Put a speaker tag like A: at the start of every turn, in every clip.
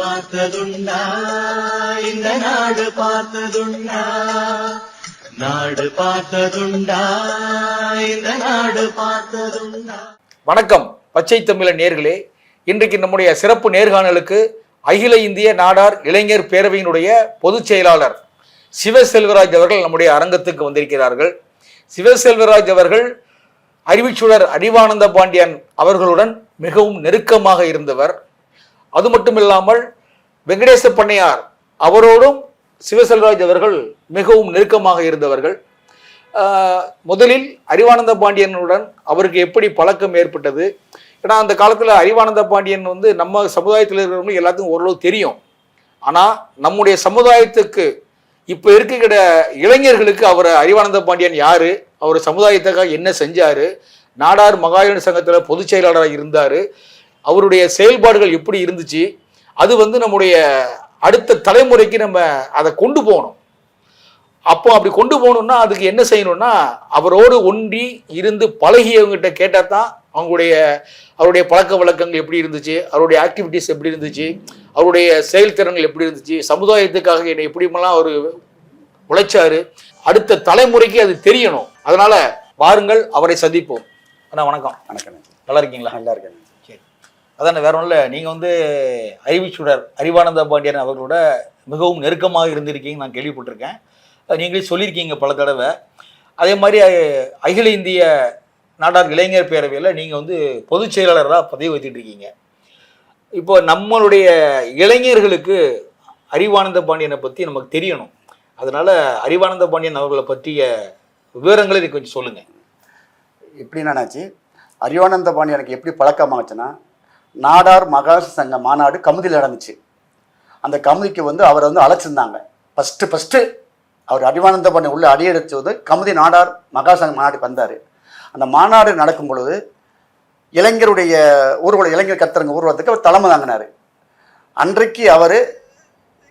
A: பார்த்ததுண்டா. இந்த நாடு பார்த்ததுண்டா. நாடு பார்த்ததுண்டா. இந்த நாடு பார்த்ததுண்டா.
B: வணக்கம் பச்சை தமிழ நேர்களே. இன்றைக்கு நம்முடைய சிறப்பு நேர்காணலுக்கு அகில இந்திய நாடார் இளைஞர் பேரவையினுடைய பொதுச் செயலாளர் சிவசெல்வராஜ் அவர்கள் நம்முடைய அரங்கத்துக்கு வந்திருக்கிறார்கள். சிவசெல்வராஜ் அவர்கள் அறிவிச்சுடர் அறிவானந்த பாண்டியன் அவர்களுடன் மிகவும் நெருக்கமாக இருந்தவர். அது மட்டும் இல்லாமல் வெங்கடேச பண்ணையார் அவரோடும் சிவசெல்வராஜ் அவர்கள் மிகவும் நெருக்கமாக இருந்தவர்கள். முதலில் அறிவானந்த பாண்டியனுடன் அவருக்கு எப்படி பழக்கம் ஏற்பட்டது? ஏன்னா அந்த காலத்தில் அறிவானந்த பாண்டியன் வந்து நம்ம சமுதாயத்தில் இருக்கிறவங்களுக்கு எல்லாத்துக்கும் ஓரளவு தெரியும். ஆனால் நம்முடைய சமுதாயத்துக்கு இப்போ இருக்கிற இளைஞர்களுக்கு அவர் அறிவானந்த பாண்டியன் யார்? அவர் சமுதாயத்துக்காக என்ன செஞ்சார்? நாடார் மகாஜன சங்கத்தில் பொதுச் செயலாளராக இருந்தார். அவருடைய செயல்பாடுகள் எப்படி இருந்துச்சு அது வந்து நம்முடைய அடுத்த தலைமுறைக்கு நம்ம அதை கொண்டு போகணும். அப்போ அப்படி கொண்டு போகணும்னா அதுக்கு என்ன செய்யணும்னா அவரோடு ஒன்றி இருந்து பழகியவங்ககிட்ட கேட்டால் தான் அவங்களுடைய அவருடைய பழக்க வழக்கங்கள் எப்படி இருந்துச்சு அவருடைய ஆக்டிவிட்டீஸ் எப்படி இருந்துச்சு அவருடைய செயல்திறன்கள் எப்படி இருந்துச்சு சமுதாயத்துக்காக என்னை எப்படிமெல்லாம் அவர் உழைச்சாரு அடுத்த தலைமுறைக்கு அது தெரியணும். அதனால வாருங்கள் அவரை சந்திப்போம். அண்ணா வணக்கம்.
C: வணக்கம்
B: நல்லா இருக்கீங்களா?
C: நல்லா இருக்கேன்
B: அதான் வேற ஒன்றும் இல்லை நீங்கள் வந்து அறிவிச்சுடர் அறிவானந்த பாண்டியன் அவர்களோட மிகவும் நெருக்கமாக இருந்திருக்கீங்க நான் கேள்விப்பட்டிருக்கேன். நீங்களே சொல்லியிருக்கீங்க பல தடவை. அதே மாதிரி அகில இந்திய நாடார் இளைஞர் பேரவையில் நீங்கள் வந்து பொதுச் செயலாளராக பதவி வைத்துட்டு இருக்கீங்க. இப்போ நம்மளுடைய இளைஞர்களுக்கு அறிவானந்த பாண்டியனை பற்றி நமக்கு தெரியணும். அதனால் அறிவானந்த பாண்டியன் அவர்களை பற்றிய விவரங்களை கொஞ்சம் சொல்லுங்கள்
C: எப்படி என்னாச்சு? அறிவானந்த பாண்டியனுக்கு எப்படி பழக்கமாச்சுன்னா நாடார் மகாச சங்க மாநாடு கமுதியில் நடந்துச்சு. அந்த கமுதிக்கு வந்து அவரை வந்து அழைச்சிருந்தாங்க. ஃபஸ்ட்டு ஃபஸ்ட்டு அவர் அறிவானந்த பண்ணி உள்ள அடியெடுத்து வந்து கமுதி நாடார் மகாசங்க மாநாடுக்கு வந்தார். அந்த மாநாடு நடக்கும் பொழுது இளைஞருடைய ஊர்வல இளைஞர் கத்துறங்க ஊர்வலத்துக்கு அவர் தலைமை தாங்கினார். அன்றைக்கு அவர்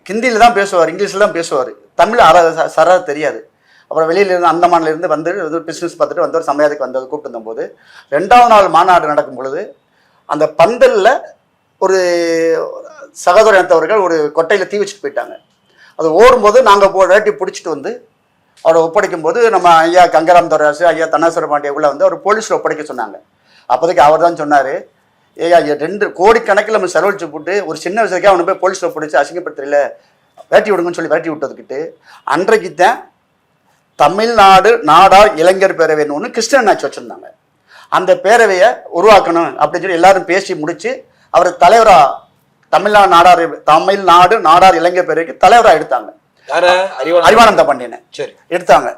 C: ஹிந்தியில் தான் பேசுவார் இங்கிலீஷில் தான் பேசுவார். தமிழ் அற ச- தெரியாது. அப்புறம் வெளியிலேருந்து அந்தமானிலேருந்து இருந்து வந்து வந்து பிஸ்னஸ் பார்த்துட்டு வந்து ஒரு சமயத்துக்கு வந்தது கூப்பிட்டு வந்தபோது ரெண்டாவது நாள் மாநாடு நடக்கும் பொழுது அந்த பந்தலில் ஒரு சகோதரத்தவர்கள் ஒரு கொட்டையில் தீ வச்சுட்டு போயிட்டாங்க. அது ஓடும்போது நாங்கள் போ வேட்டி பிடிச்சிட்டு வந்து அவரை ஒப்படைக்கும் போது நம்ம ஐயா கங்கராம் தோராசு ஐயா தன்னாசுர பாண்டிய உள்ள வந்து அவர் போலீஸில் ஒப்படைக்க சொன்னாங்க. அப்போதைக்கு அவர் தான் சொன்னார் ஏய் ஐயா, ரெண்டு கோடிக்கணக்கில் நம்ம செலவழிச்சு போட்டு ஒரு சின்ன விஷயத்துக்கு அவனை போய் போலீஸில் பிடிச்சி அசிங்கப்படுத்தல வேட்டி விடுங்கன்னு சொல்லி வேட்டி விட்டதுக்கிட்டு அன்றைக்கு தான் தமிழ்நாடு நாடார் இளைஞர் பேரவைன்னு ஒன்று கிருஷ்ணன் ஆட்சி வச்சுருந்தாங்க. அந்த பேரவையை உருவாக்கணும் அப்படின்னு சொல்லி எல்லாரும் பேசி முடிச்சு அவர் தலைவராக தமிழ்நாடு நாடார் தமிழ்நாடு நாடார் இளைஞர் பேரவைக்கு தலைவராக எடுத்தாங்க.
B: அறிவானந்த.
C: பாண்டியனை.
B: சரி.
C: எடுத்தாங்க.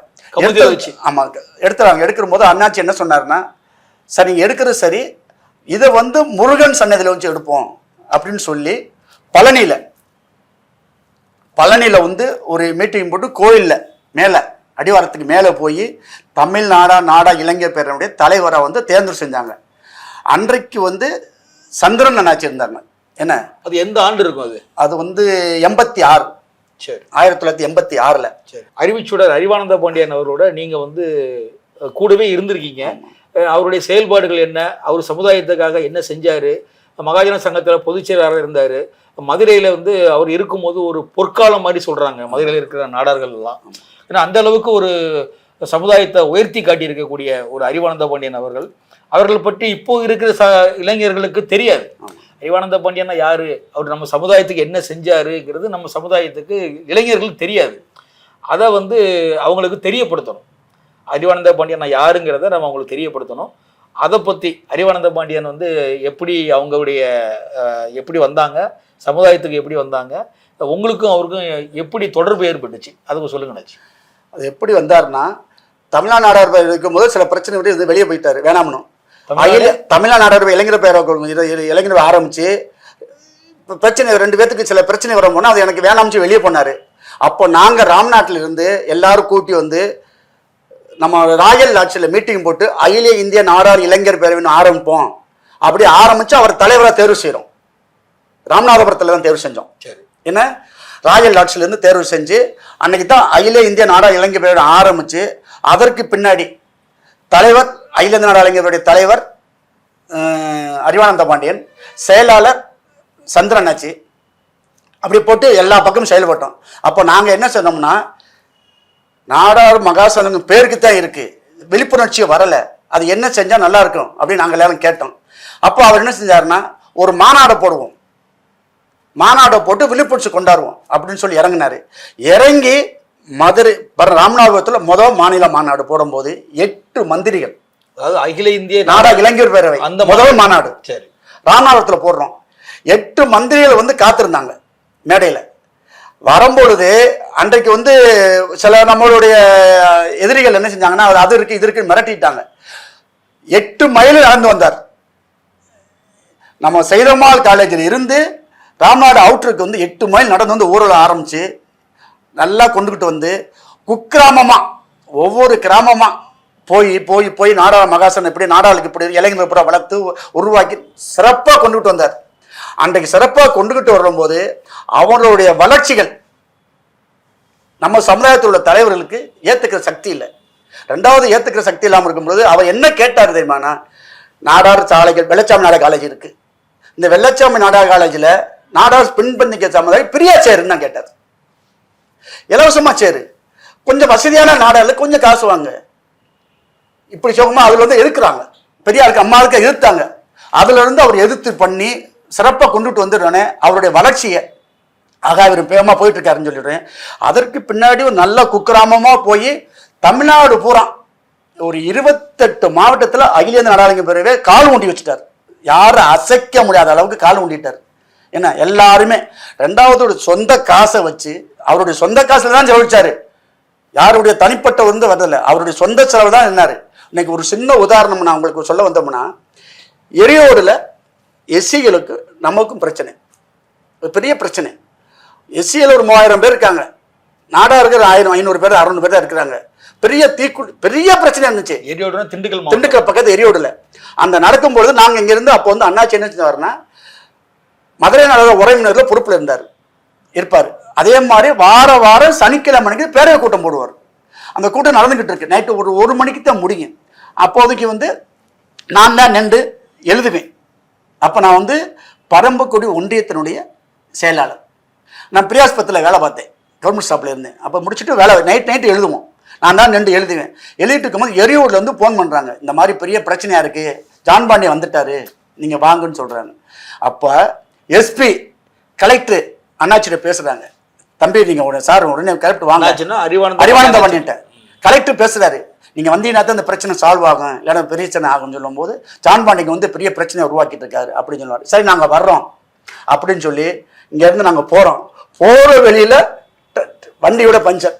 C: ஆமா எடுத்துறாங்க. எடுக்கிற போது அண்ணாச்சி என்ன சொன்னாருன்னா சரி நீங்க எடுக்கிறது சரி இதை வந்து முருகன் சன்னதியில் வச்சு எடுப்போம். அப்படின்னு சொல்லி பழனியில பழனியில வந்து ஒரு மீட்டிங் போட்டு கோயில்ல மேலே அடிவாரத்துக்கு மேலே போய் தமிழ்நாடா நாடா இளைஞர் பேரனுடைய தலைவரை வந்து தேர்ந்தெடு செஞ்சாங்க. அன்றைக்கு வந்து சந்திரன் அண்ணாச்சி இருந்தாங்க என்ன?
B: அது எந்த ஆண்டு இருக்கும் அது?
C: அது வந்து எண்பத்தி ஆறு.
B: சரி.
C: ஆயிரத்தி தொள்ளாயிரத்தி எண்பத்தி ஆறில்.
B: சரி. அறிவிச்சுடர் அறிவானந்த பாண்டியன் அவரோட நீங்க வந்து கூடவே இருந்திருக்கீங்க. அவருடைய செயல்பாடுகள் என்ன? அவர் சமுதாயத்துக்காக என்ன செஞ்சாரு? மகாஜன சங்கத்துல பொதுச் செயலாளர் இருந்தாரு. மதுரையில வந்து அவர் இருக்கும்போது ஒரு பொற்காலம் மாதிரி சொல்றாங்க. மதுரையில் இருக்கிற நாடார்கள் எல்லாம் ஏன்னா அந்த அளவுக்கு ஒரு சமுதாயத்தை உயர்த்தி காட்டியிருக்கக்கூடிய ஒரு அறிவானந்த பாண்டியன் அவர்கள். அவர்கள் பற்றி இப்போ இருக்கிற ச இளைஞர்களுக்கு தெரியாது. அறிவானந்த பாண்டியன்னா யாரு? அவர் நம்ம சமுதாயத்துக்கு என்ன செஞ்சாருங்கிறது நம்ம சமுதாயத்துக்கு இளைஞர்களுக்கு தெரியாது. அதை வந்து அவங்களுக்கு தெரியப்படுத்தணும். அறிவானந்த பாண்டியன் யாருங்கிறத நம்ம அவங்களுக்கு தெரியப்படுத்தணும். அதை பற்றி அறிவானந்த பாண்டியன் வந்து எப்படி அவங்களுடைய எப்படி வந்தாங்க? சமுதாயத்துக்கு எப்படி வந்தாங்க? உங்களுக்கும் அவருக்கும் எப்படி தொடர்பு ஏற்பட்டுச்சு? அதுக்கு சொல்லுங்க
C: அது எப்படி வந்தாருன்னா தமிழ்நாடு நாடார் இருக்கும்போது சில பிரச்சனை விட்டு இது வெளியே போயிட்டாரு வேணாமனும்
B: தமிழ்நாடு?
C: தமிழ்நாடு நாடார் இளைஞர் பேரவை இளைஞர் ஆரம்பிச்சு இப்ப பிரச்சனை ரெண்டு பேத்துக்கு சில பிரச்சனை வரும்போது அது எனக்கு வேணாம்னு வெளியே போனாரு. அப்போ நாங்க ராம்நாட்டில் இருந்து எல்லாரும் கூட்டி வந்து நம்ம ராயல் ஆட்சியில் மீட்டிங் போட்டு அகில இந்திய நாடார் இளைஞர் பேரவைன்னு ஆரம்பிப்போம். அப்படி ஆரம்பிச்சு அவர் தலைவராக தேர்வு செய்கிறோம் ராமநாதபுரத்தில் தான் தேர்வு செஞ்சோம்.
B: சரி.
C: என்ன? ராயல் லாட்ஸ்லேருந்து தேர்வு செஞ்சு அன்னைக்கு தான் அகில இந்திய நாடா இளைஞர் பேரோட ஆரம்பிச்சு அதற்கு பின்னாடி தலைவர் அகில இந்திய நாடா இளைஞருடைய தலைவர் அறிவானந்த பாண்டியன் செயலாளர் சந்திரனாச்சி அப்படி போட்டு எல்லா பக்கமும் செயல்பட்டோம். அப்போ நாங்கள் என்ன சொன்னோம்னா நாடார் மகாசனங்க பேருக்கு தான் இருக்குது விழிப்புணர்ச்சி வரலை. அது என்ன செஞ்சால் நல்லா இருக்கும் அப்படின்னு நாங்கள் எல்லாரும் கேட்டோம். அப்போ அவர் என்ன செஞ்சாருன்னா ஒரு மாநாடை போடுவோம். மாநாடை போட்டு விழிப்புணர்ச்சி கொண்டாடுவோம் அப்படின்னு சொல்லி இறங்கினாரு. இறங்கி மதுரை பர- ராமநாதபுரத்தில் முதல் மாநில மாநாடு போடும்போது எட்டு மந்திரிகள்.
B: அதாவது அகில இந்திய
C: நாடா இளைஞர் பேரவை.
B: அந்த
C: முதல் மாநாடு.
B: சரி.
C: ராமநாதபுரத்தில் போடுறோம். எட்டு மந்திரிகள் வந்து காத்திருந்தாங்க மேடையில். வரும்பொழுது அன்றைக்கு வந்து சில நம்மளுடைய எதிரிகள் என்ன செஞ்சாங்கன்னா அது அது இருக்கு இது இருக்கு மிரட்டிட்டாங்க. எட்டு மைல் நடந்து வந்தார். நம்ம சைதம்மாள் காலேஜில் இருந்து ராம்நாடு அவுட்டருக்கு வந்து எட்டு மைல் நடந்து வந்து ஊரில் ஆரம்பித்து நல்லா கொண்டுக்கிட்டு வந்து குக்கிராமமாக ஒவ்வொரு கிராமமாக போய் போய் போய் நாடாள மகாசன் இப்படி நாடாளுக்கு இப்படி இளைஞர்கள் இப்படி வளர்த்து உருவாக்கி சிறப்பாக கொண்டுகிட்டு வந்தார். அன்றைக்கு சிறப்பாக கொண்டுகிட்டு வரும்போது அவர்களுடைய வளர்ச்சிகள் நம்ம சமுதாயத்தில் உள்ள தலைவர்களுக்கு ஏற்றுக்கிற சக்தி இல்லை. ரெண்டாவது ஏற்றுக்கிற சக்தி இல்லாமல் இருக்கும்போது அவர் என்ன கேட்டார் தெரியுமாண்ணா? நாடார் சாலைகள் வெள்ளச்சாமி நாடக காலேஜ் இருக்குது இந்த வெள்ளச்சாமி நாடா காலேஜில் நாடார் பின்பந்திக்க சமுதாயம் பிரியா சேருன்னு நான் கேட்டார் இலவசமா சேரு. கொஞ்சம் வசதியான நாடாளு கொஞ்சம் காசு வாங்க. இப்படி சொன்னா அதுல வந்து எதிர்க்கிறாங்க பெரியாருக்கு அம்மாவுக்கு எதிர்த்தாங்க. அதுல இருந்து அவர் எதிர்த்து பண்ணி சிறப்பாக கொண்டுட்டு வந்துடுறோன்னே அவருடைய வளர்ச்சியை ஆகா இவர் பேமா போயிட்டு இருக்காருன்னு சொல்லிடுறேன். அதற்கு பின்னாடி ஒரு நல்ல குக்கிராமமா போய் தமிழ்நாடு பூரா ஒரு இருபத்தெட்டு மாவட்டத்தில் அகில இந்திய நாடாளுங்க பிறவே கால் ஊண்டி வச்சுட்டார். யாரும் அசைக்க முடியாத அளவுக்கு கால் ஊண்டிட்டார். என்ன எல்லாருமே. ரெண்டாவது ஒரு சொந்த காசை வச்சு அவருடைய சொந்த காசுல தான் செலவழிச்சாரு. யாருடைய தனிப்பட்ட வந்து வரதில்லை அவருடைய சொந்த செலவு தான் என்னாரு? இன்னைக்கு ஒரு சின்ன உதாரணம் நான் உங்களுக்கு சொல்ல வந்தோம்னா எரியோடில் எஸ்சிகளுக்கு நமக்கும் பிரச்சனை. ஒரு பெரிய பிரச்சனை. எஸ்சியில் ஒரு மூவாயிரம் பேர் இருக்காங்க. நாடா இருக்கிற ஆயிரம் ஐநூறு பேர் அறுநூறு பேர் தான் இருக்கிறாங்க. பெரிய தீக்கு பெரிய பிரச்சனை இருந்துச்சு.
B: எரியோட திண்டுக்கல்
C: திண்டுக்கல் பக்கத்து எரியோடுல. அந்த நடக்கும்பொழுது நாங்கள் இங்கிருந்து அப்போ வந்து அண்ணாச்சி என்ன செஞ்சாருன்னா மதுரை நகர உறவினர்கள் பொறுப்பில் இருந்தார். இருப்பார். அதே மாதிரி வார வாரம் சனிக்கிழமைக்கு பேரவை கூட்டம் போடுவார். அந்த கூட்டம் நடந்துகிட்டு இருக்கு. நைட்டு ஒரு ஒரு மணிக்கு தான் முடியும். அப்போதைக்கு வந்து நான் தான் நின்று எழுதுவேன். அப்போ நான் வந்து பரம்பக்குடி ஒன்றியத்தினுடைய செயலாளர். நான் பிரியாஸ்பத்தில் வேலை பார்த்தேன். கவர்மெண்ட் ஸ்டாப்பில் இருந்தேன். அப்போ முடிச்சுட்டு வேலை நைட் நைட்டு எழுதுவோம். நான் தான் நின்று எழுதுவேன். எழுதிட்டு இருக்கும்போது எரியூர்ல இருந்து ஃபோன் பண்ணுறாங்க இந்த மாதிரி பெரிய பிரச்சனையாக இருக்குது ஜான்பாண்டி வந்துட்டாரு. நீங்கள் வாங்கன்னு சொல்கிறாங்க அப்போ எஸ்பி கலெக்டர் அண்ணாச்சிட்ட பேசுகிறாங்க தம்பி நீங்கள் உடனே சார் உடனே கலெக்டர் வாங்க.
B: என்னாச்சுன்னா அறிவானந்த
C: அறிவானந்த பண்ணிட்டேன் கலெக்டர் பேசுறாரு. நீங்க வந்தீங்கன்னா தான் இந்த பிரச்சனை சால்வ் ஆகும். இல்லைன்னா பெரிய பிரச்சனை ஆகும்னு சொல்லும்போது ஜான் பாண்டிக்கு வந்து பெரிய பிரச்சனையை உருவாக்கிட்டு இருக்காரு அப்படின்னு சொல்லுவாரு. சரி நாங்க வர்றோம் அப்படின்னு சொல்லி இங்க இருந்து நாங்க போறோம். போற வெளியில வண்டியோட பஞ்சர்.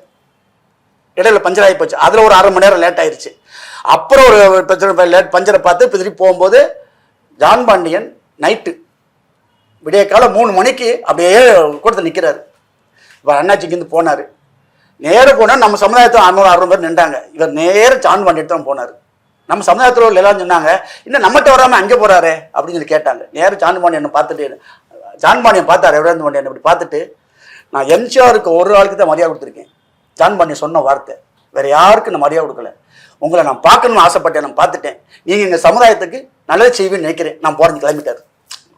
C: இடையில பஞ்சர் ஆகி போச்சு. அதுல ஒரு அரை மணி நேரம் லேட் ஆயிருச்சு. அப்புறம் ஒரு பிரச்சனை லேட் பஞ்சரை பார்த்து திருப்பி போகும்போது ஜான் பாண்டியன் நைட்டு விடிய காலம் மூணு மணிக்கு அப்படியே கூட்டத்தில் நிற்கிறாரு இப்போ அண்ணாச்சிக்கு இருந்து போனார். நேராக போனால் நம்ம சமுதாயத்தில் அறுநூறு அறுநூறு பேர் நின்றாங்க. இவர் நேர ஜான் பண்ணிட்டு தான் போனார். நம்ம சமுதாயத்தில் உள்ள எல்லாரும் சொன்னாங்க இன்னும் நம்மகிட்ட வராமல் அங்கே போகிறாரே அப்படின்னு சொல்லி கேட்டாங்க. நேராக ஜான் பாண்டியனை பார்த்துட்டு ஜான் பாண்டியன் பார்த்தாரு எவ்வளோ பாண்டியன்? அப்படி பார்த்துட்டு நான் எம்ஜிஆருக்கு ஒரு ஆளுக்கு தான் மரியாதை கொடுத்துருக்கேன். ஜான் சொன்ன வார்த்தை. வேறு யாருக்கும் நான் மரியாதை கொடுக்கல. உங்களை நான் பார்க்கணும்னு ஆசைப்பட்டேன் நான் பார்த்துட்டேன். நீங்கள் எங்கள் சமுதாயத்துக்கு நல்லது செய்வேன்னு நினைக்கிறேன். நான் போகிறேன் கிளம்பிட்டார்.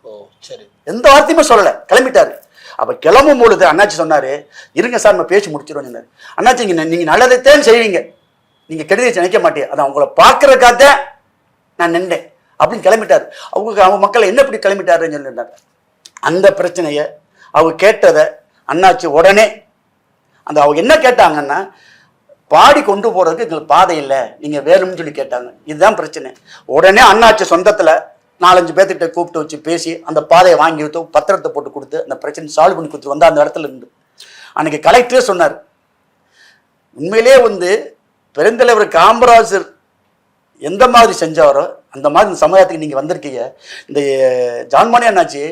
B: ஓ சரி.
C: எந்த வார்த்தையுமே சொல்லலை. கிளம்பிட்டாரு. அப்போ கிளம்பும் பொழுது அண்ணாச்சி சொன்னார் இருங்க சார் நம்ம பேசி முடிச்சிடுவோம் சொன்னார். அண்ணாச்சி நீங்கள் நீங்க நல்லதைத்தான் செய்வீங்க நீங்கள் கெடுதி நினைக்க மாட்டேன் அதை அவங்கள பார்க்குறக்காக நான் நின்றேன். அப்படின்னு கிளம்பிட்டார். அவங்க அவங்க மக்களை என்ன இப்படி கிளம்பிட்டாருன்னு சொல்லிட்டாங்க அந்த பிரச்சனையை அவங்க கேட்டதை அண்ணாச்சி உடனே அந்த அவங்க என்ன கேட்டாங்கன்னா பாடி கொண்டு போகிறதுக்கு எங்களுக்கு பாதை இல்லை. நீங்கள் வேணும்னு சொல்லி கேட்டாங்க. இதுதான் பிரச்சனை. உடனே அண்ணாச்சி சொந்தத்தில் நாலஞ்சு பேர்த்திட்ட கூப்பிட்டு வச்சு பேசி அந்த பாதையை வாங்கி வைத்து பத்திரத்தை போட்டு கொடுத்து அந்த பிரச்சனை சால்வ் பண்ணி கொடுத்து வந்தால் அந்த இடத்துல இருந்து. அன்னைக்கு கலெக்டரே சொன்னார் உண்மையிலே வந்து பெருந்தலைவர் காமராஜர் எந்த மாதிரி செஞ்சாரோ அந்த மாதிரி இந்த சமுதாயத்துக்கு நீங்கள் வந்திருக்கீங்க. இந்த ஜான்மணி அண்ணாச்சி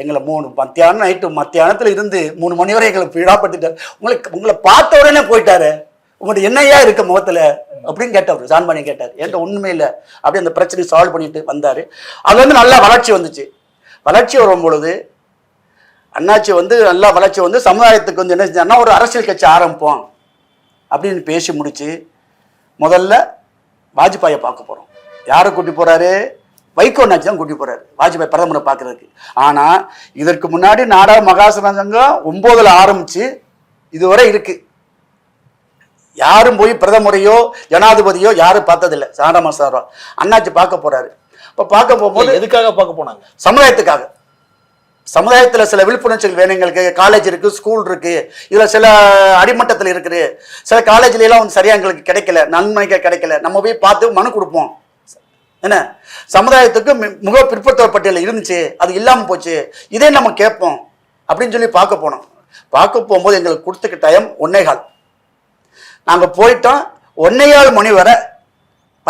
C: எங்களை மூணு மத்தியானம் நைட்டு மத்தியானத்தில் இருந்து மூணு மணி வரை எங்களை பீடாப்பட்டுட்டார் உங்களுக்கு உங்களை பார்த்த உடனே போயிட்டாரு. உங்கள்கிட்ட என்னையா இருக்க முகத்தில்? அப்படின்னு கேட்டவர் ஜான்மணி கேட்டார். என்கிட்ட ஒன்றுமே இல்லை. அப்படியே அந்த பிரச்சனையை சால்வ் பண்ணிட்டு வந்தார். அது வந்து நல்லா வளர்ச்சி வந்துச்சு. வளர்ச்சி வரும் பொழுது அண்ணாச்சி வந்து நல்லா வளர்ச்சி வந்து சமுதாயத்துக்கு வந்து என்ன செஞ்சாருன்னா ஒரு அரசியல் கட்சி ஆரம்பிப்போம் அப்படின்னு பேசி முடிச்சு முதல்ல வாஜ்பாயை பார்க்க போகிறோம் யாரை கூட்டி போகிறாரு வைகோ நாச்சு தான் கூட்டி போறாரு. வாஜ்பாய் பிரதமரை பார்க்கறதுக்கு. ஆனா இதற்கு முன்னாடி நாடா மகாசன சங்கம் ஒன்பதுல ஆரம்பிச்சு இதுவரை இருக்கு. யாரும் போய் பிரதமரையோ ஜனாதிபதியோ யாரும் பார்த்ததில்லை. சாரமா சாரா. அண்ணாச்சி பார்க்க போறாரு. இப்ப பார்க்க போகும்போது
B: எதுக்காக பார்க்க போனாங்க?
C: சமுதாயத்துக்காக. சமுதாயத்துல சில விழிப்புணர்ச்சிகள் வேணும் எங்களுக்கு காலேஜ் இருக்கு ஸ்கூல் இருக்கு இதுல சில அடிமட்டத்தில் இருக்குது. சில காலேஜ்ல எல்லாம் வந்து சரியா எங்களுக்கு கிடைக்கல நன்மைக்கு கிடைக்கல. நம்ம போய் பார்த்து மனு கொடுப்போம். என்ன? சமுதாயத்துக்கு முக பிற்படுத்தல் பட்டியல் இருந்துச்சு அது இல்லாம போச்சு. இதே நம்ம கேட்போம். அப்படின்னு சொல்லி பார்க்க போனோம். பார்க்க போகும்போது எங்களுக்கு கொடுத்துக்க டைம் ஒன்னே கால். நாங்க போயிட்டோம். ஒன்னேகால் மணி வரை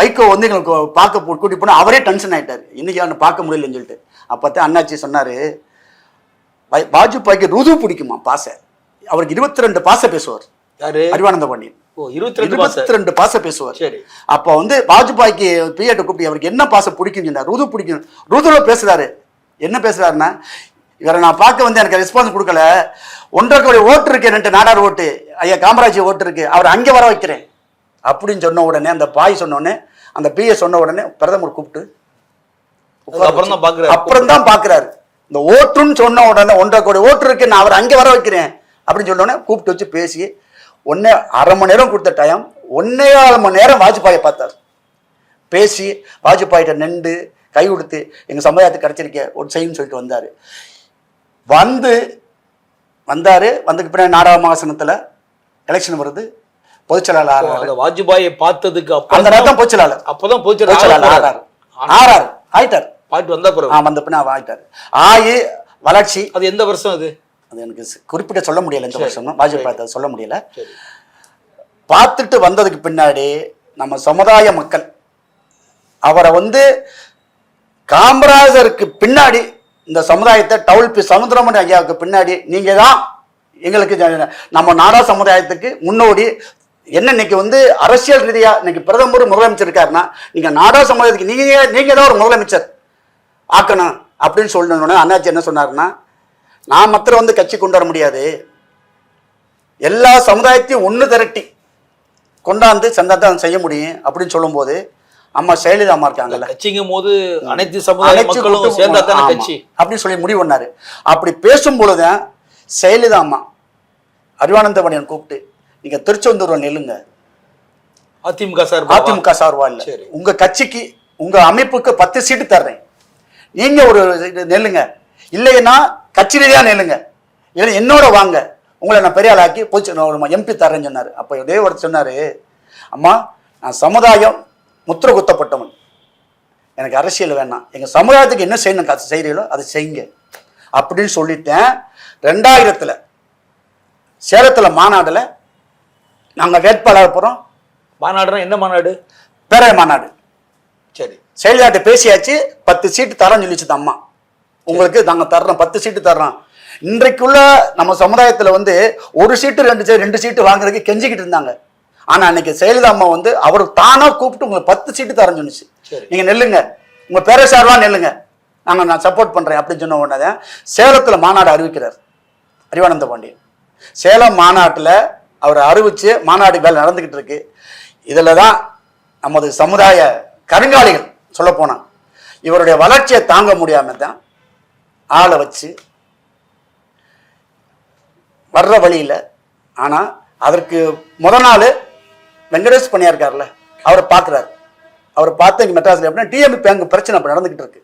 C: வைகோ வந்து எங்களுக்கு பார்க்க போ- கூட்டி போனால் அவரே டென்ஷன் ஆயிட்டாரு. இன்னைக்கு அவனை பார்க்க முடியலன்னு சொல்லிட்டு. அப்போத்தான் அண்ணாச்சி சொன்னாரு வாஜ்பாய்க்கு ருது பிடிக்குமா பாசை? அவருக்கு இருபத்தி ரெண்டு பாசை பேசுவார். அறிவானந்த பாண்டியன்.
B: ஓ இருபத்தி ரெண்டு
C: பாசை பேசுவார். அப்போ வந்து வாஜ்பாய்க்கு பிஏட்ட கூப்பிட்டு அவருக்கு என்ன பாசை பிடிக்கும் ருது பிடிக்கும். ருதுல பேசுறாரு. என்ன பேசுறாருன்னா இவரை நான் பார்க்க வந்து எனக்கு ரெஸ்பான்ஸ் கொடுக்கல. ஒன்றரை கோடி ஓட்டு இருக்கு ரெண்டு நாடார் ஓட்டு. ஐயா காமராஜ் ஓட்டு இருக்கு. அவர் அங்கே வர வைக்கிறேன். அப்படின்னு சொன்ன உடனே அந்த பாய் சொன்ன உடனே அந்த பிஏ சொன்ன உடனே பிரதமர் கூப்பிட்டு
B: அப்புறம் தான் பாக்குறாரு
C: அப்புறம் தான் பாக்குறாரு இந்த ஓட்டுன்னு சொன்ன உடனே ஒன்றரை கோடி ஓட்டு இருக்கு நான் அவர் அங்கே வர வைக்கிறேன். அப்படின்னு சொன்ன உடனே கூப்பிட்டு வச்சு பேசி ஒன்னே அரை மணி நேரம் கொடுத்த டைம் ஒன்னே கால் மணி நேரம் வாஜ்பாயை பார்த்தார். பேசி வாஜ்பாயிட்ட நின்று கை கொடுத்து எங்க சமுதாயத்துக்கு கிடைச்சிருக்க ஒரு செய்யுன்னு சொல்லிட்டு வந்தாரு. வந்து வந்தாரு. வந்ததுக்கு பின்னாடி நாடாமாசனத்துல எலெக்ஷன் வருது. பொதுச்செயலாளர்
B: அந்த வாஜ்பாயை பார்த்ததுக்கு
C: அந்த நேரத்தில் பொதுச்செயலாளர்
B: அப்பதான்
C: பொதுச்செயலாளர் ஆறாரு. ஆறாரு. ஆயிட்டார்.
B: பாட்டு வந்தா பிறகு.
C: ஆ வந்த பின்ன ஆயிட்டார். ஆயி வளர்ச்சி.
B: அது எந்த வருஷம் அது?
C: அது எனக்கு குறிப்பிட்ட சொல்ல முடியல. இந்த வருஷம் வாஜ்பாய் சொல்ல முடியல. பார்த்துட்டு வந்ததுக்கு பின்னாடி நம்ம சமுதாய மக்கள் அவரை வந்து காமராஜருக்கு பின்னாடி இந்த சமுதாயத்தை டவுல் பி சமுத்திரமணி ஐயாவுக்கு பின்னாடி நீங்கள் தான் எங்களுக்கு நம்ம நாடா சமுதாயத்துக்கு முன்னோடி. என்ன இன்னைக்கு வந்து அரசியல் ரீதியா இன்னைக்கு பிரதமர் முதலமைச்சர் இருக்காருன்னா நீங்க நாடா சமுதாயத்துக்கு நீங்க நீங்க தான் ஒரு முதலமைச்சர் ஆக்கணும் அப்படின்னு சொல்லணும்னு அண்ணாச்சி என்ன சொன்னாருன்னா நான் மாத்திரம் வந்து கட்சி கொண்டு வர முடியாது. எல்லா சமுதாயத்தையும் ஒன்று திரட்டி கொண்டாந்து சந்தாதான் செய்ய முடியும் அப்படின்னு சொல்லும்போது அம்மா ஜெயலலிதா அம்மா இருக்காங்கல்ல
B: கட்சிங்கும் போது அனைத்து சமுதாய மக்களும்
C: கூட்டம்
B: சேர்ந்தா தானே
C: ஆமா.
B: கட்சி?
C: அப்படின்னு சொல்லி முடிவு பண்ணாரு. அப்படி பேசும் பொழுதுதான் ஜெயலலிதா அம்மா அறிவானந்தமணியன் கூப்பிட்டு நீங்க திருச்செந்தூர்ல நில்லுங்க.
B: அதிமுக சார்
C: அதிமுக சார்பா இல்ல. உங்க கட்சிக்கு உங்க அமைப்புக்கு பத்து சீட்டு தர்றேன். நீங்க ஒரு நெல்லுங்க. இல்லைன்னா கட்சி ரீதியா நெல்லுங்க. இல்லை என்னோட வாங்க. உங்களை நான் பெரிய ஆளாக்கி போச்சு ஒரு எம்பி தரேன்னு சொன்னாரு. அப்போ இதே ஒருத்தர் சொன்னாரு அம்மா நான் சமுதாயம் முத்திர குத்தப்பட்டவன் எனக்கு அரசியல் வேணாம். எங்க சமுதாயத்துக்கு என்ன செய்யணும் கா- செய்றீங்களோ அதை செய்யுங்க. அப்படின்னு சொல்லிட்டேன். ரெண்டாயிரத்துல சேலத்துல மாநாடுல நாங்க வேட்பாளர் போறோம்.
B: மாநாடுனா என்ன மாநாடு?
C: பேர மாநாடு.
B: சரி.
C: செயல்தாட்ட பேசியாச்சு. பத்து சீட்டு தரேன்னு சொல்லிச்சு அம்மா. உங்களுக்கு நாங்க தர்றோம். பத்து சீட்டு தர்றோம். இன்றைக்குள்ள நம்ம சமுதாயத்துல வந்து ஒரு சீட்டு ரெண்டு ரெண்டு சீட்டு வாங்குறதுக்கு கெஞ்சிக்கிட்டு இருந்தாங்க. ஆனா அன்னைக்கு செயலதா அம்மா வந்து அவர் தானா கூப்பிட்டு உங்களுக்கு பத்து சீட்டு தரேன்னு சொன்னுச்சு.
B: சரி.
C: நீங்க நெல்லுங்க. உங்க பேர சார்பா நெல்லுங்க. நாங்க நான் சப்போர்ட் பண்றேன் அப்படின்னு சொன்ன உடனே சேலத்துல மாநாடு அறிவிக்கிறார். அறிவானந்த பாண்டியன். சேலம் மாநாட்டுல அவர் அறிவிச்சு மாநாடு வேலை நடந்துகிட்டு இருக்கு. இதுல தான் நமது சமுதாய கருங்காலிகள் சொல்ல போனா இவருடைய வளர்ச்சியை தாங்க முடியாம தான் ஆளை வச்சு வர்ற வழியில ஆனா அதற்கு முத நாள் வெங்கடேஷ் பண்ணியா இருக்கார்ல அவரை பார்க்குறாரு. அவரை பார்த்து இங்கே மெட்ராஸில் எப்படின்னா டிஎம்பி அங்கே பிரச்சனை அப்போ நடந்துகிட்டு இருக்கு.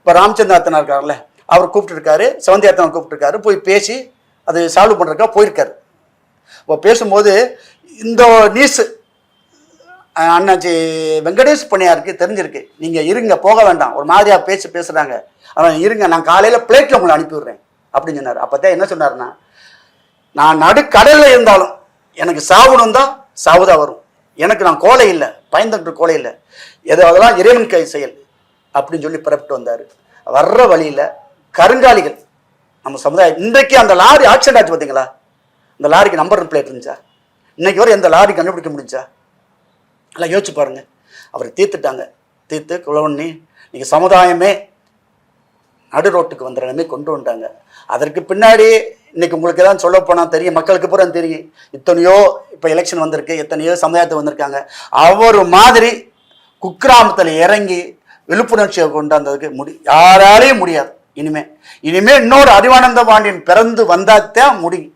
C: இப்போ ராமச்சந்திர இருக்கார்ல அவர் கூப்பிட்டுருக்காரு செவந்தி அத்தனை கூப்பிட்டுருக்காரு போய் பேசி அது சால்வ் பண்ணுறதுக்காக போயிருக்காரு. இப்போ பேசும்போது இந்த நியூஸ் அண்ணாச்சி வெங்கடேஷ் பண்ணியாருக்கு தெரிஞ்சிருக்கு. நீங்கள் இருங்க போக வேண்டாம் ஒரு மாதிரியாக பேசி பேசுகிறாங்க ஆனால் இருங்க நான் காலையில் பிளேட்டில் உங்களை அனுப்பிவிடுறேன் அப்படின்னு சொன்னார். அப்போ தான் என்ன சொன்னாருன்னா நான் நடுக்கடலில் இருந்தாலும் எனக்கு சாவணும் தான் சாவுதான் வரும். எனக்கு நான் கோலை இல்லை பயந்தன்று கோலை இல்லை. எதோ அதெல்லாம் இறைவன் கை செயல் அப்படின்னு சொல்லி புறப்பட்டு வந்தார். வர்ற வழியில் கருங்காலிகள் நம்ம சமுதாயம் இன்றைக்கு அந்த லாரி ஆக்சிடென்ட் ஆச்சு பார்த்தீங்களா? இந்த லாரிக்கு நம்பர் பிளேட் இருந்துச்சா? இன்னைக்கு வரை எந்த லாரி கண்டுபிடிக்க முடிஞ்சா? எல்லாம் யோசிச்சு பாருங்க. அவர் தீர்த்துட்டாங்க. தீர்த்து குலவண்ணி நீங்கள் சமுதாயமே நடு ரோட்டுக்கு வந்த நிலைமை கொண்டு வந்துட்டாங்க. அதற்கு பின்னாடி இன்றைக்கி உங்களுக்கு தான் சொல்ல போனால் தெரியும். மக்களுக்கு பூரா தெரியும். இத்தனையோ இப்போ எலெக்ஷன் வந்திருக்கு. எத்தனையோ சமுதாயத்தை வந்திருக்காங்க. அவர் மாதிரி குக்கிராமத்தில் இறங்கி விழிப்புணர்ச்சியை கொண்டாந்ததுக்கு முடி யாராலையும் முடியாது. இனிமே இனிமே இன்னொரு அறிவானந்த பாண்டியன் பிறந்து வந்தாத்தான் முடியும்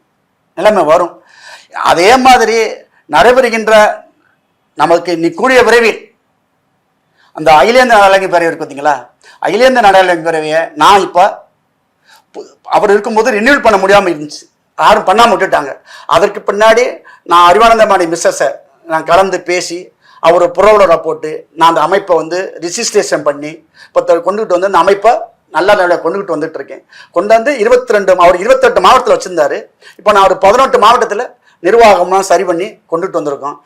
C: நிலைமை வரும். அதே மாதிரி நடைபெறுகின்ற நமக்கு இன்னி கூடிய விரைவில் அந்த அகிலேந்த நாடக பிறவி இருக்கு பார்த்தீங்களா அகிலேந்திர நாடக பிறவியை நான் இப்போ அவர் இருக்கும்போது ரினியூல் பண்ண முடியாமல் இருந்துச்சு. யாரும் பண்ணாமல் விட்டுட்டாங்க. அதற்கு பின்னாடி நான் அறிவானந்தமாடி மிஸ்ஸஸை நான் கலந்து பேசி அவர் புறவலரை போட்டு நான் அந்த அமைப்பை வந்து ரிஜிஸ்ட்ரேஷன் பண்ணி இப்போ கொண்டுகிட்டு வந்து அந்த அமைப்பை நல்ல நிலையில் கொண்டுகிட்டு வந்துட்டு இருக்கேன். கொண்டு வந்து இருபத்தி ரெண்டு அவர் இருபத்தெட்டு மாவட்டத்தில் வச்சுருந்தாரு. இப்போ நான் ஒரு பதினெட்டு மாவட்டத்தில் நிர்வாகம்லாம் சரி பண்ணி கொண்டுட்டு வந்திருக்கோம்.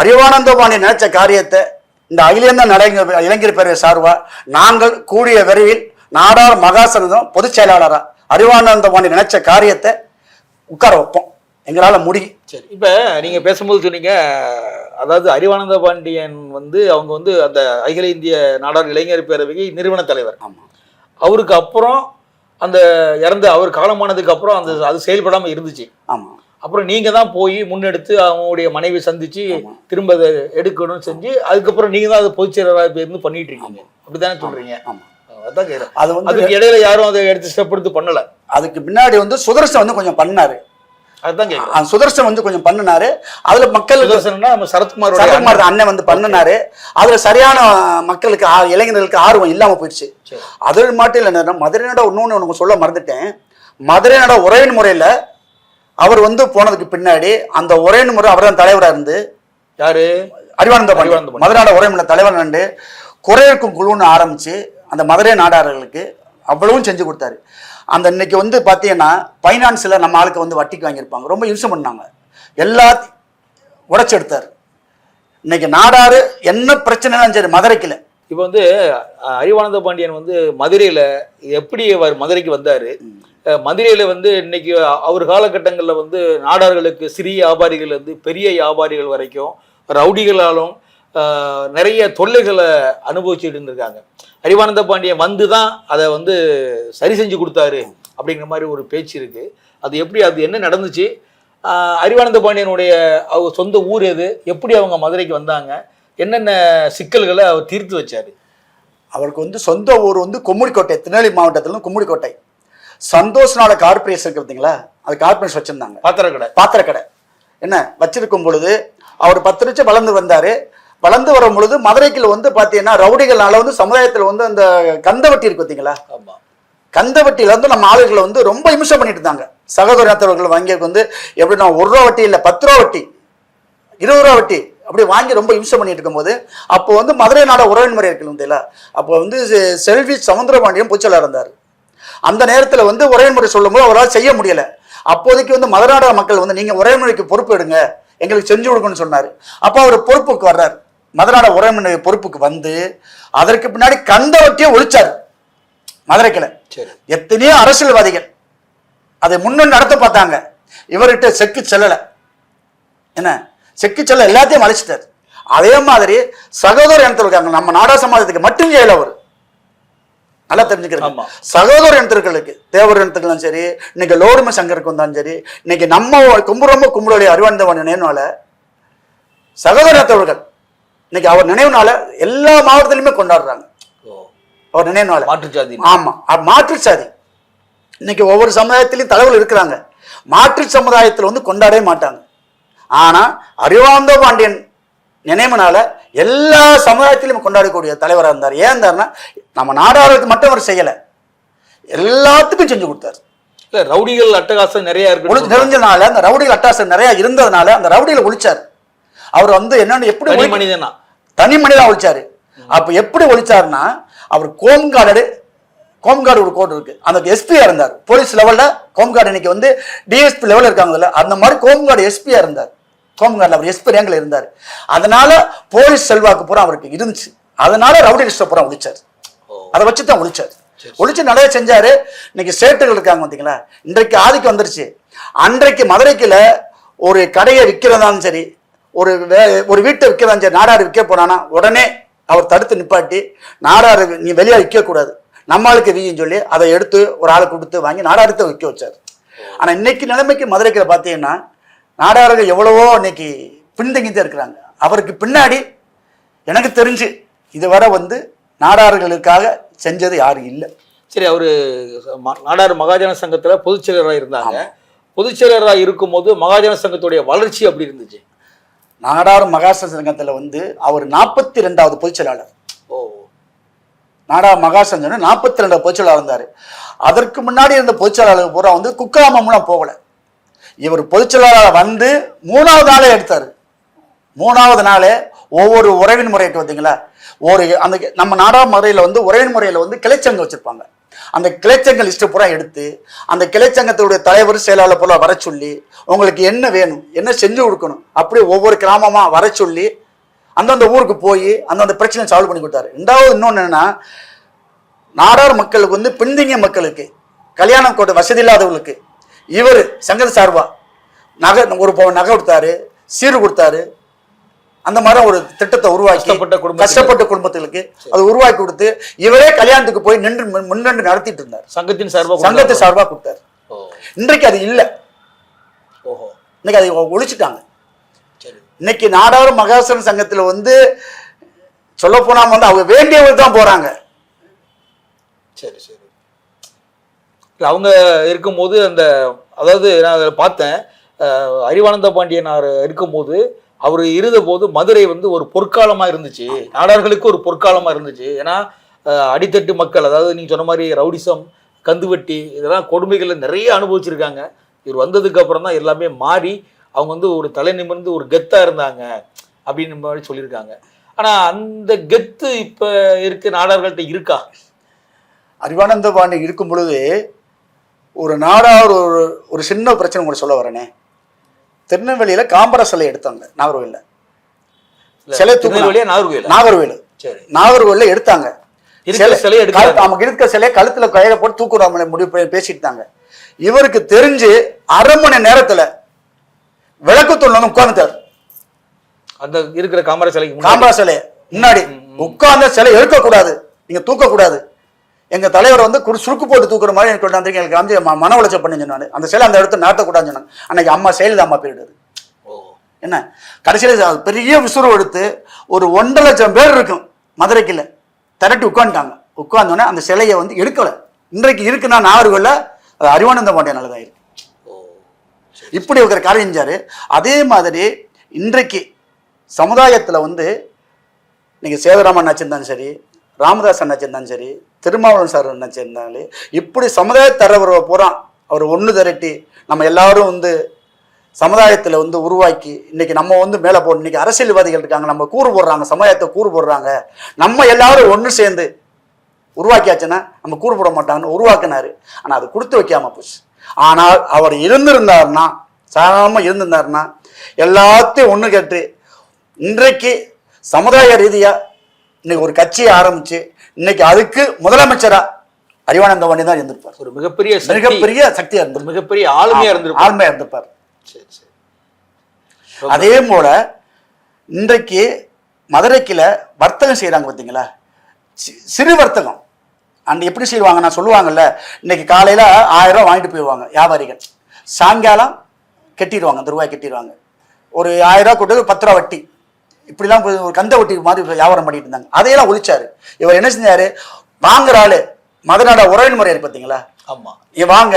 C: அறிவானந்தபாணி நினைச்ச காரியத்தை இந்த அகிலேந்த நடைங்க இளைஞர் பேரவை சார்பாக நாங்கள் கூடிய விரைவில் நாடார் மகாசனதம் பொதுச் செயலாளரா அறிவானந்தபாணி நினைச்ச காரியத்தை உட்கார வைப்போம். எங்களால முடியும்
B: சரி இப்போ நீங்க பேசும்போது சொன்னீங்க அதாவது அறிவானந்த பாண்டியன் வந்து அவங்க வந்து அந்த அகில இந்திய நாடார் இளைஞர் பேரவை நிறுவன தலைவர்.
C: ஆமா.
B: அவருக்கு அப்புறம் அந்த இறந்து அவர் காலமானதுக்கு அப்புறம் அந்த அது செயல்படாம இருந்துச்சு.
C: ஆமா.
B: அப்புறம் நீங்க தான் போய் முன்னெடுத்து அவங்களுடைய மனைவி சந்திச்சு திரும்ப அதை எடுக்கணும்னு செஞ்சு அதுக்கப்புறம் நீங்க தான் அதை பொதுச் செயலராக இருந்து பண்ணிட்டு இருக்கீங்க. அப்படித்தானே சொல்றீங்க?
C: ஆமா.
B: அதான்
C: அது வந்து
B: அதுக்கு இடையில யாரும் அதை எடுத்து ஸ்டெப் எடுத்து பண்ணல.
C: அதுக்கு பின்னாடி வந்து சுதர்சன் வந்து கொஞ்சம் பண்ணாரு.
B: அதுதான்
C: சுதர்சன் வந்து கொஞ்சம் பண்ணினாரு. அதுல மக்கள்
B: நம்ம சரத்குமார்
C: சரத்குமார் அண்ணன். வந்து பண்ணினாரு. அதுல சரியான மக்களுக்கு இளைஞர்களுக்கு ஆர்வம் இல்லாம போயிடுச்சு. அது மட்டும் இல்லை மதுரை நட இன்னொன்னு உனக்கு சொல்ல மறந்துட்டேன். மதுரை நட உரையின் முறையில அவர் வந்து போனதுக்கு பின்னாடி அந்த உரையின் முறை அவர் தான் தலைவராக இருந்து
B: யாரு?
C: அறிவானந்த. மதுரை நாட உரைமுறை தலைவர் நண்டு குறையிருக்கும் குழுன்னு ஆரம்பிச்சு அந்த மதுரை நாடார்களுக்கு அவ்வளவும் செஞ்சு கொடுத்தாரு. அந்த இன்னைக்கு வந்து பார்த்தீங்கன்னா ஃபைனான்ஸில் நம்ம ஆளுக்கு வந்து வட்டிக்கு வாங்கியிருப்பாங்க. ரொம்ப யூஸ் பண்ணாங்க. எல்லாத்தையும் உடைச்செடுத்தார் இன்னைக்கு நாடாறு என்ன பிரச்சனைலாம் சரி மதுரைக்கில்.
B: இப்போ வந்து அறிவானந்த பாண்டியன் வந்து மதுரையில் எப்படி அவர் மதுரைக்கு வந்தார்? மதுரையில் வந்து இன்னைக்கு அவர் காலகட்டங்களில் வந்து நாடார்களுக்கு சிறிய வியாபாரிகள் வந்து பெரிய வியாபாரிகள் வரைக்கும் ரவுடிகளாலும் நிறைய தொல்லைகளை அனுபவிச்சுட்டு இருந்திருக்காங்க. அறிவானந்த பாண்டியன் வந்து தான் அதை வந்து சரி செஞ்சு கொடுத்தாரு அப்படிங்கிற மாதிரி ஒரு பேச்சு இருக்கு. அது எப்படி அது என்ன நடந்துச்சு? அறிவானந்த பாண்டியனுடைய அவங்க சொந்த ஊர் எது? எப்படி அவங்க மதுரைக்கு வந்தாங்க? என்னென்ன சிக்கல்களை அவர் தீர்த்து வச்சாரு?
C: அவருக்கு வந்து சொந்த ஊர் வந்து கும்மிடிக்கோட்டை திருநெல்வேலி மாவட்டத்தில் கும்மிடிக்கோட்டை. சந்தோஷ் நாட கார்பரேஷன் இருக்கு பார்த்தீங்களா அது கார்பரேஷன் வச்சிருந்தாங்க.
B: பாத்திரக்கடை.
C: பாத்திர கடை என்ன? வச்சிருக்கும் பொழுது அவர் பத்து லட்சம் வளர்ந்து வந்தாரு. வளர்ந்து வரும் பொழுது மதுரைக்குள்ள வந்து பார்த்தீங்கன்னா ரவுடிகள்னால வந்து சமுதாயத்தில் வந்து அந்த கந்தவட்டி இருக்கு பார்த்தீங்களா கந்தவட்டியில வந்து நம்ம ஆளுகளை வந்து ரொம்ப இம்சம் பண்ணிட்டு இருந்தாங்க. சகோதரத்தவர்கள் வங்கிக்கு வந்து எப்படின்னா ஒரு ரூபா வட்டி இல்லை பத்து ரூபா வட்டி இருபது ரூபா வட்டி அப்படி வாங்கி ரொம்ப இம்சம் பண்ணிட்டு இருக்கும்போது அப்போ வந்து மதுரை நாட உறவின் முறை இருக்கு இல்லைங்களா? அப்போ வந்து செல்வி சமுத்திரபாண்டியன் பூச்சலா இருந்தார் அந்த நேரத்தில் வந்து உறவின்முறை சொல்லும்போது அவரால் செய்ய முடியல. அப்போதைக்கு வந்து மதுராட மக்கள் வந்து நீங்கள் உறவின்முறைக்கு பொறுப்பு எடுங்க எங்களுக்கு செஞ்சு கொடுக்கணும்னு சொன்னார். அப்போ அவர் பொறுப்புக்கு வர்றார். மதுராட உறவின்முறை பொறுப்புக்கு வந்து அதற்கு பின்னாடி கந்தவட்டியை ஒழிச்சார். மதுரைக்கில்.
B: சரி.
C: எத்தனையோ அரசியல்வாதிகள் அதை முன்னணி நடத்த பார்த்தாங்க. இவர்கிட்ட செக்கு செல்லலை. என்ன? செக்கு செல்ல எல்லாத்தையும் அழிச்சிட்டார். அதே மாதிரி சகோதர இனத்தில் இருக்காங்க நம்ம நாடா சமாஜத்துக்கு மட்டும் செய்யல அவர். நல்லா தெரிஞ்சுக்கிறேன்
B: ஆமா.
C: சகோதர இனத்திற்கு தேவர் இனத்துக்கெல்லாம் சரி இன்னைக்கு லோடும சங்கருக்கு வந்தாலும் சரி இன்னைக்கு நம்ம கும்புறம்ப கும்பலுடைய அறிவார்ந்தவன் நினைவுனால சகோதர இனத்தவர்கள் இன்னைக்கு அவர் நினைவுனால எல்லா மாவட்டத்திலுமே கொண்டாடுறாங்க. அவர் நினைவுனால.
B: மாற்றுச்சாதி
C: ஆமா. அது மாற்று சாதி. இன்னைக்கு ஒவ்வொரு சமுதாயத்திலையும் தலைவர்கள் இருக்கிறாங்க. மாற்று சமுதாயத்தில் வந்து கொண்டாடவே மாட்டாங்க. ஆனா அறிவார்ந்த பாண்டியன் நினைவுனால எல்லா சமுதாயத்திலும் கொண்டாடக்கூடிய தலைவராக இருந்தார். ஏன் இருந்தாருன்னா நம்ம நாடாளுக்கு மட்டும் அவர் செய்யல. எல்லாத்துக்கும் செஞ்சு கொடுத்தாரு.
B: இல்ல ரவுடிகள் அட்டகாசம் நிறைய இருக்கு
C: நிறைஞ்சனால அந்த ரவுடிகள் அட்டாசம் நிறைய இருந்ததுனால அந்த ரவுடிகளை ஒழிச்சார். அவர் வந்து என்னன்னு எப்படி
B: மனிதனா?
C: தனி மனிதா ஒழிச்சாரு. அப்ப எப்படி ஒழிச்சாருன்னா அவர் கோம்கார்டு கோம்கார்டு ஒரு கோட் இருக்கு. அந்த எஸ்பியா இருந்தார். போலீஸ் லெவல்ல கோம்கார்டு இன்னைக்கு வந்து டிஎஸ்பி லெவல்ல இருக்காங்கல்ல அந்த மாதிரி கோம்கார்டு எஸ்பியா இருந்தார். கோம்கார்டில் அவர் எஸ்பி ரேங்க்ல இருந்தார். அதனால போலீஸ் செல்வாக்கு பூரா அவருக்கு இருந்துச்சு. அதனால ரவுடி லிஸ்ட்டை பூரா ஒழிச்சார். அதை வச்சு தான் ஒழிச்சார் ஒழிச்சு நிறைய செஞ்சாரு. இன்னைக்கு ஸ்டேட்டுகள் இருக்காங்க பார்த்தீங்களா இன்றைக்கு ஆதிக்கம் வந்துருச்சு. அன்றைக்கு மதுரைக்குல ஒரு கடையை விற்கிறதாலும் சரி ஒரு வே- ஒரு வீட்டை விற்கிறதாலும் சரி நாடாரு விற்க போனானா உடனே அவர் தடுத்து நிப்பாட்டி நாடாரு நீ வெளியே விற்கக்கூடாது. நம்மளுக்கு வீன்னு சொல்லி அதை எடுத்து ஒரு ஆளை கொடுத்து வாங்கி நாடாரத்தை விற்க வச்சார். ஆனா இன்னைக்கு நிலைமைக்கு மதுரைக்குல பார்த்தீங்கன்னா நாடார்கள் எவ்வளவோ இன்னைக்கு பின்தங்கி தான் இருக்கிறாங்க. அவருக்கு பின்னாடி எனக்கு தெரிஞ்சு இதுவரை வந்து நாடார்களுக்காக செஞ்சது யாரும் இல்லை.
B: சரி அவரு நாடார் மகாஜன சங்கத்துல பொதுச் செயலராக இருந்தாங்க. பொதுச் செயலராக இருக்கும்போது மகாஜன சங்கத்துடைய வளர்ச்சி அப்படி இருந்துச்சு.
C: நாடார் மகாசன சங்கத்தில் வந்து அவர் நாற்பத்தி ரெண்டாவது பொதுச் செயலாளர்.
B: ஓ.
C: நாடார் மகாசங்கம் நாற்பத்தி ரெண்டாவது பொதுச் செயலாளர் இருந்தார். அதற்கு முன்னாடி இருந்த பொதுச் செயலாளர் பூரா வந்து குக்கிராமம்லாம் போகல. இவர் பொதுச் செயலாளர் வந்து மூணாவது நாளே எடுத்தார். மூணாவது நாளே ஒவ்வொரு உறவின் முறைக்கு பார்த்தீங்களா ஒரு அந்த நம்ம நாடார் முறையில் வந்து உறவின் முறையில் வந்து கிளைச்சங்கம் வச்சுருப்பாங்க. அந்த கிளைச்சங்க லிஸ்ட்டு பூரா எடுத்து அந்த கிளைச்சங்கத்துடைய தலைவர் செயலாளர் போல வர சொல்லி உங்களுக்கு என்ன வேணும் என்ன செஞ்சு கொடுக்கணும் அப்படி ஒவ்வொரு கிராமமாக வர சொல்லி அந்தந்த ஊருக்கு போய் அந்தந்த பிரச்சனை சால்வ் பண்ணி கொடுத்தாரு. ரெண்டாவது இன்னொன்று என்னென்னா நாடார் மக்களுக்கு வந்து பின்தங்கிய மக்களுக்கு கல்யாணம் கொண்ட வசதி இல்லாதவங்களுக்கு இவர் சங்கர் சார்பா நகை ஒரு நகை கொடுத்தாரு சீர் கொடுத்தாரு அந்த மாதிரி ஒரு திட்டத்தை உருவாக்கி
B: கஷ்டப்பட்ட குடும்பத்துக்கு.
C: அது உருவாக்கி கொடுத்து இவரே கல்யாணத்துக்கு போய் நின்று முன்- முன்னின்று நடத்திட்டு இருந்தார்.
B: சங்கத்தின் சார்பாக
C: சங்கத்தை சார்பா கொடுத்தாரு. இன்றைக்கு அது இல்லை.
B: ஓஹோ.
C: இன்னைக்கு அதை ஒழிச்சிட்டாங்க.
B: சரி.
C: இன்னைக்கு நாடார் மகாசன சங்கத்துல வந்து சொல்ல போனா வந்து அவங்க வேண்டியவங்க தான் போறாங்க.
B: சரி சரி. அவங்க இருக்கும்போது அந்த அதாவது நான் அதை பார்த்தேன். அறிவானந்த பாண்டியனார் இருக்கும்போது அவர் இருந்தபோது மதுரை வந்து ஒரு பொற்காலமாக இருந்துச்சு. நாடார்களுக்கு ஒரு பொற்காலமாக இருந்துச்சு. ஏன்னா அடித்தட்டு மக்கள் அதாவது நீங்கள் சொன்ன மாதிரி ரவுடிசம் கந்துவட்டி இதெல்லாம் கொடுமைகளை நிறைய அனுபவிச்சிருக்காங்க. இவர் வந்ததுக்கு அப்புறம் தான் எல்லாமே மாறி அவங்க வந்து ஒரு தலை நிமிர்ந்து ஒரு கெத்தாக இருந்தாங்க அப்படின்னு மாதிரி சொல்லியிருக்காங்க. ஆனால் அந்த கெத்து இப்போ இருக்க நாடார்கள்ட்ட இருக்கா?
C: அறிவானந்த பாண்டி இருக்கும் பொழுது ஒரு நாடார் ஒரு ஒரு சின்ன பிரச்சனை கூட சொல்ல வரேனே. திருநெல்வேலியில காம்பர சிலை எடுத்தாங்க. நாகர்கோவில்ல. சிலை.
B: திருநெல்வேலியா நாகர்கோயிலா
C: நாகர்கோவில்.
B: சரி.
C: நாகர்கோவில்ல எடுத்தாங்க.
B: இருக்கிற
C: சிலை-
B: சிலையை
C: கழுத்துல கையில போட்டு தூக்குறாம முடிவு பண்ணி பேசிட்டாங்க. இவருக்கு தெரிஞ்சு அரை மணி நேரத்துல விளக்கு தூண் உட்கார்ந்துட்டார்.
B: அந்த இருக்கிற காமரா சிலைக்கு.
C: காம்பரா சிலை முன்னாடி. உட்கார்ந்த சிலை எடுக்கக்கூடாது நீங்க தூக்கக்கூடாது. எங்க தலைவர் வந்து குடு சுருக்கு போட்டு தூக்குற மாதிரி எனக்கு கொண்டாந்து எங்களுக்கு வந்து ம- மன உளைச்சல் பண்ணி சொன்னாரு. அந்த சிலை அந்த இடத்துல நாட்டக்கூடாதுன்னு சொன்னாங்க. அன்னைக்கு அம்மா செயலிதா அம்மா போயிடுது.
B: ஓ.
C: என்ன? கடைசியில் பெரிய விசுறு எடுத்து ஒரு ஒன்றரை லட்சம் பேர் இருக்கும். மதுரைக்குள்ள திரட்டி உட்காந்துட்டாங்க உட்கார்ந்தோன்னே அந்த சிலையை வந்து எடுக்கலை. இன்றைக்கு இருக்குன்னா நாகர்கோவில் அது அறிவானந்த பாண்டியனால தான் இருக்கு
B: ஓ
C: இப்படி ஒரு காரியம் செஞ்சாரு. அதே மாதிரி இன்றைக்கு சமுதாயத்தில் வந்து இன்னைக்கு சேதராமன் அண்ணாச்சி இருந்தாலும் சரி ராமதாஸ் அண்ணாச்சி இருந்தாலும் சரி திருமாவளவன் சார் என்ன இருந்தாலும் இப்படி சமுதாய தரவரை பூரா அவர் ஒன்று திரட்டி நம்ம எல்லாரும் வந்து சமுதாயத்தில் வந்து உருவாக்கி இன்னைக்கு நம்ம வந்து மேலே போகணும் இன்னைக்கு அரசியல்வாதிகள் இருக்காங்க நம்ம கூறு போடுறாங்க சமுதாயத்தை கூறு போடுறாங்க. நம்ம எல்லாரும் ஒன்று சேர்ந்து உருவாக்கியாச்சுன்னா நம்ம கூறு போட மாட்டாங்கன்னு உருவாக்குனாரு. ஆனால் அது கொடுத்து வைக்காம போச்சு. ஆனால் அவர் இருந்திருந்தாருன்னா சாதாரணமாக இருந்திருந்தாருன்னா எல்லாத்தையும் ஒன்று கேட்டு இன்றைக்கு சமுதாய ரீதியாக இன்னைக்கு ஒரு கட்சியை ஆரம்பித்து இன்னைக்கு அதுக்கு முதலமைச்சரா அறிவானந்த வண்டி தான் இருந்திருப்பார்.
B: ஒரு மிகப்பெரிய
C: மிகப்பெரிய சக்தியா
B: ஒரு
C: இருந்திருப்பார்.
B: மிகப்பெரிய ஆளுமையா இருந்திருப்பார்.
C: ஆளுமையா இருந்திருப்பார்.
B: சரி சரி.
C: அதே போல இன்றைக்கு மதுரைக்கில் வர்த்தகம் செய்கிறாங்க பார்த்தீங்களா சிறு வர்த்தகம். அண்ட் எப்படி செய்வாங்க நான் சொல்லுவாங்கல்ல இன்னைக்கு காலையில் ஆயிரம் ரூபாய் வாங்கிட்டு போயிடுவாங்க வியாபாரிகள். சாயங்காலம் கட்டிடுவாங்க அந்த ரூபாய் கட்டிடுவாங்க. ஒரு கொண்டு வந்து பத்து ரூபா வட்டி. இப்படிலாம் ஒரு கந்த வட்டி மாதிரி வியாபாரம் பண்ணிட்டு இருந்தாங்க. அதையெல்லாம் ஒழிச்சாரு. இவர் என்ன செஞ்சாரு? வாங்குற ஆளு மதுநாட உறவின் முறை இருக்கு பார்த்தீங்களா
B: ஆமா.
C: நீ வாங்க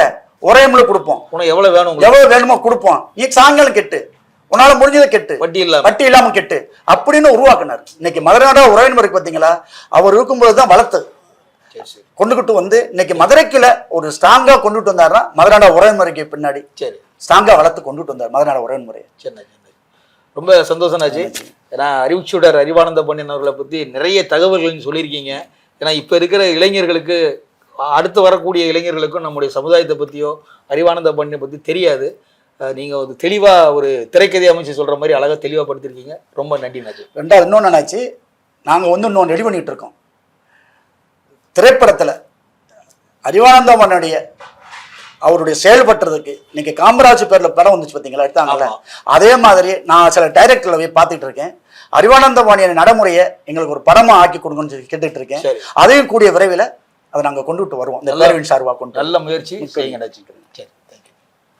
C: முழு கொடுப்போம்.
B: உனக்கு எவ்வளவு வேணும்
C: எவ்வளவு வேணுமோ கொடுப்போம். நீ சாயங்காலம் கெட்டு. உன்னால முடிஞ்சதை கெட்டு.
B: வட்டி இல்லாம.
C: வட்டி இல்லாம கெட்டு. அப்படின்னு உருவாக்குனார். இன்னைக்கு மதுரையோட உறவின் முறைக்கு பார்த்தீங்களா அவர் இருக்கும்போது தான்
B: சரி
C: கொண்டுகிட்டு வந்து இன்னைக்கு மதுரைக்குள்ள ஒரு ஸ்ட்ராங்கா கொண்டுட்டு வந்தாருன்னா மதுரையோட உறவின் முறைக்கு பின்னாடி
B: சரி.
C: ஸ்ட்ராங்கா வளர்த்து கொண்டுட்டு வந்தார் மதுரையோட உறவின் முறையை.
B: ரொம்ப சந்தோஷம் ஆச்சு ஏன்னா அறிவுச்சுடர் அறிவானந்த பண்ணியன் அவர்களை பத்தி நிறைய தகவல்கள் சொல்லியிருக்கீங்க. ஏன்னா இப்ப இருக்கிற இளைஞர்களுக்கு அடுத்து வரக்கூடிய இளைஞர்களுக்கும் நம்முடைய சமுதாயத்தை பத்தியோ அறிவானந்த பண்ணியை பத்தி தெரியாது. அஹ் நீங்க ஒரு தெளிவா ஒரு திரைக்கதை அமைச்சு சொல்ற மாதிரி அழகா தெளிவா படுத்திருக்கீங்க. ரொம்ப நன்றி நாச்சு
C: ரெண்டாவது இன்னொன்று என்னாச்சு நாங்கள் வந்து இன்னொன்று ரெடி பண்ணிட்டு இருக்கோம். திரைப்படத்தில் அறிவானந்தமனுடைய அவருடைய செயல்பட்டுறதுக்கு இன்னைக்கு காமராஜ் பேர்ல படம் வந்துச்சு பார்த்தீங்களா எடுத்தாங்கல்ல?
B: ஆமா.
C: அதே மாதிரி நான் சில டைரக்டர்ல போய் பார்த்துட்டு இருக்கேன். அறிவானந்தபாணியின் நடைமுறையை எங்களுக்கு ஒரு படமா ஆக்கி கொடுங்கன்னு சொல்லி கேட்டுட்டு இருக்கேன். அதையும் கூடிய விரைவில் அதை நாங்கள் கொண்டுட்டு வருவோம். இந்த பேரவின் சார்பாக கொண்டு
B: நல்ல முயற்சி செய்யுங்க. சரி.